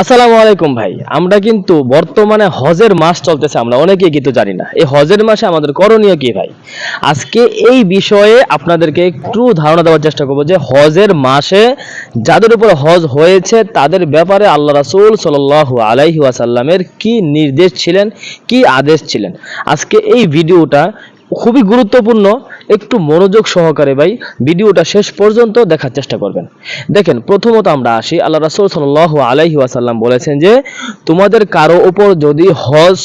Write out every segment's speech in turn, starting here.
আসসালামু আলাইকুম ভাই, আমরা কিন্তু বর্তমানে হজের মাস চলতেছে, আমরা অনেকেই কিন্তু জানি না। এই হজের মাসে আমাদের করণীয় কি ভাই? আজকে এই বিষয়ে আপনাদেরকে একটু ধারণা দেওয়ার চেষ্টা করব যে হজের মাসে যাদের উপর হজ হয়েছে, তাদের ব্যাপারে আল্লাহ রাসুল সাল্লাল্লাহু আলাইহি ওয়াসাল্লামের কি নির্দেশ ছিলেন, কি আদেশ ছিলেন? আজকে এই ভিডিওটা খুবই গুরুত্বপূর্ণ। একটু মনোযোগ সহকারে ভাই ভিডিওটা শেষ পর্যন্ত দেখার চেষ্টা করবেন। দেখেন, প্রথমত আমরা আসি, আল্লাহ রাসূল সাল্লাল্লাহু আলাইহি ওয়াসাল্লাম বলেছেন যে, তোমাদের কারও উপর যদি হজ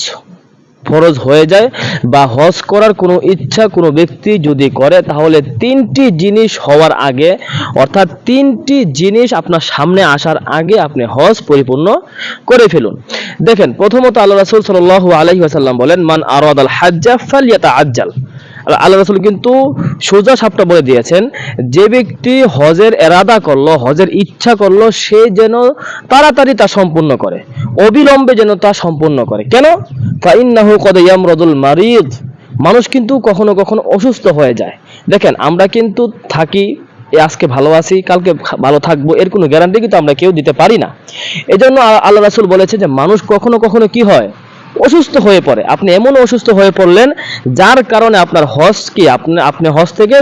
ফরজ হয়ে যায় বা হজ করার কোনো ইচ্ছা কোনো ব্যক্তি যদি করে, তাহলে তিনটি জিনিস হওয়ার আগে, অর্থাৎ তিনটি জিনিস আপনার সামনে আসার আগে আপনি হজ পরিপূর্ণ করে ফেলুন। দেখেন, প্রথমত আল্লাহ রাসূল সাল্লাল্লাহু আলাইহি ওয়াসাল্লাম বলেন, মান আরাদাল হাজ্জা ফালইয়াতাআজ্জাল আল্লাহ রাসূল কিন্তু সোজা সাপটা বলে দিয়েছেন, যে ব্যক্তি হজের এরাদা করল, হজের ইচ্ছা করল, সে যেন তাড়াতাড়ি তা সম্পূর্ণ করে, অবিলম্বে যেন তা সম্পূর্ণ করে। কেন? ফাইন্নাহু কদ ইয়ামরাদুল মারিদ। মানুষ কিন্তু কখনো কখনো অসুস্থ হয়ে যায়। দেখেন, আমরা কিন্তু থাকি আজকে ভালো আছি, কালকে ভালো থাকব, এর কোনো গ্যারান্টি কিন্তু আমরা কেউ দিতে পারি না। এজন্য আল্লাহ রাসুল বলেছে যে, মানুষ কখনো কখনো কি হয়? অসুস্থ হয়ে পড়ে। আপনি এমন অসুস্থ হয়ে পড়লেন, যার কারণে আপনার হজ কি, আপনি আপনি হজ থেকে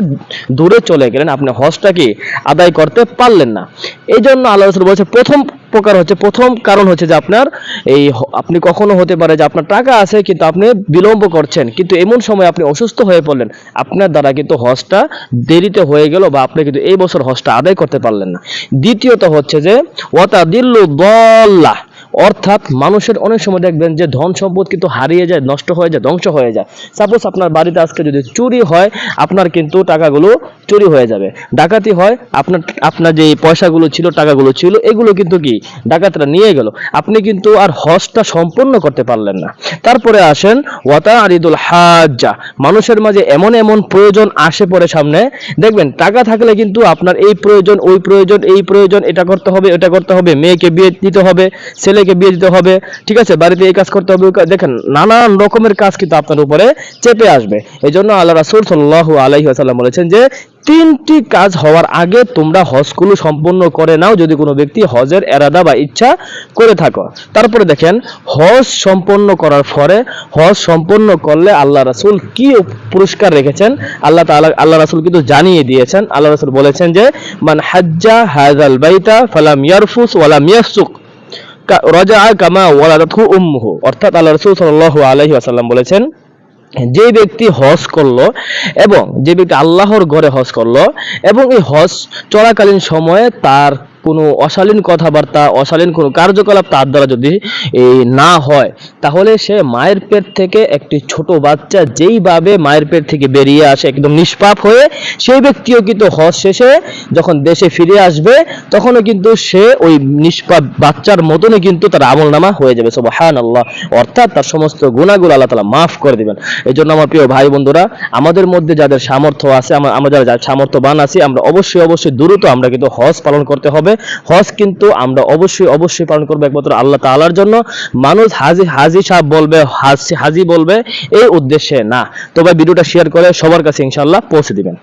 দূরে চলে গেলেন, আপনি হজটা কি আদায় করতে পারলেন না। এই জন্য আল্লাহ রসুল বলছে, প্রথম প্রকার হচ্ছে প্রথম কারণ হচ্ছে যে আপনার এই আপনি কখনো হতে পারে যে আপনার টাকা আছে, কিন্তু আপনি বিলম্ব করছেন, কিন্তু এমন সময় আপনি অসুস্থ হয়ে পড়লেন, আপনার দ্বারা কিন্তু হজটা দেরিতে হয়ে গেল বা আপনি কিন্তু এই বছর হজটা আদায় করতে পারলেন না। দ্বিতীয়ত হচ্ছে যে ওয়াতা দিল্লু। দল্লাহ অর্থাৎ মানুষের অনেক সময় দেখবেন যে ধন সম্পদ কিন্তু হারিয়ে যায়, নষ্ট হয়ে যায়, ধ্বংস হয়ে যায়। সাপোজ আপনার বাড়িতে আজকে যদি চুরি হয়, আপনার কিন্তু টাকাগুলো চুরি হয়ে যাবে। ডাকাতি হয়, আপনার আপনার যে পয়সাগুলো ছিল, টাকাগুলো ছিল, এগুলো কিন্তু কি? ডাকাতরা নিয়ে গেল। আপনি কিন্তু আর হজটা সম্পূর্ণ করতে পারলেন না। তারপরে আসেন ওয়াতা আরিদুল হাজ্জা। মানুষের মাঝে এমন এমন প্রয়োজন আসে পড়ে সামনে। দেখবেন, টাকা থাকলে কিন্তু আপনার এই প্রয়োজন, ওই প্রয়োজন, এই প্রয়োজন, এটা করতে হবে এটা করতে হবে, মেয়েকে বিয়ে দিতে হবে ছেলেকে বিয়ে দিতে হবে, ঠিক আছে? বাড়িতে এই কাজ করতে হবে দেখেন, নানান রকমের কাজ কিন্তু আপনার উপরে চেপে আসবে। এই জন্য আল্লাহ রাসুল সাল্লাহ আলাইহি আসাল্লাম বলেছেন যে, তিনটি কাজ হওয়ার আগে তোমরা হজগুলো সম্পূর্ণ করে নাও যদি কোনো ব্যক্তি হজের এরাদা বা ইচ্ছা করে থাকো। তারপরে দেখেন, হজ সম্পন্ন করার পরে, হজ সম্পন্ন করলে আল্লাহ রাসুল কি পুরস্কার রেখেছেন? আল্লাহ তাআলা, আল্লাহ রাসুল কিন্তু জানিয়ে দিয়েছেন। আল্লাহ রাসুল বলেছেন যে, মান হাজ্জা হাযাল বাইতা ফালাম ইয়ারফুস ওয়ালাম ইয়াফসুক কা- রাজা কামা ওয়ালাদু উম্মুহু। অর্থাৎ আল্লাহ রসুল সাল্লাহ আলাইহি আসাল্লাম বলেছেন যে ব্যক্তি হজ করল এবং যে ব্যক্তি আল্লাহর ঘরে হজ করল এবং এই হজ চলাকালীন সময়ে তার কোনো অশালীন কথাবার্তা, অশালীন কোনো কার্যকলাপ তার দ্বারা যদি না হয়, তাহলে সে মায়ের পেট থেকে একটি ছোট বাচ্চা যেইভাবে মায়ের পেট থেকে বেরিয়ে আসে, একদম নিষ্পাপ হয়ে সেই ব্যক্তিও কিন্তু হজ শেষে যখন দেশে ফিরে আসবে, তখনও কিন্তু সে ওই নিষ্পাপ বাচ্চার মতনই কিন্তু তার আমল নামা হয়ে যাবে সুবহান আল্লাহ অর্থাৎ তার সমস্ত গুণাগুলো আল্লাহ তালা মাফ করে দিবেন। এই জন্য আমার প্রিয় ভাই বন্ধুরা, আমাদের মধ্যে যাদের সামর্থ্য আছে আমরা যারা সামর্থ্যবান আছি, আমরা অবশ্যই অবশ্যই দ্রুত আমরা কিন্তু হজ পালন করতে হবে। হজ কিন্তু আমরা অবশ্যই অবশ্যই পালন করব একমাত্র আল্লাহ তালার জন্য। মানুষ হাজি হাজি সাহেব বলবে, হাজি হাজি বলবে, এই উদ্দেশ্যে না। তো ভাই, ভিডিওটা শেয়ার করে সবার কাছে ইনশাল্লাহ পৌঁছে দিবেন।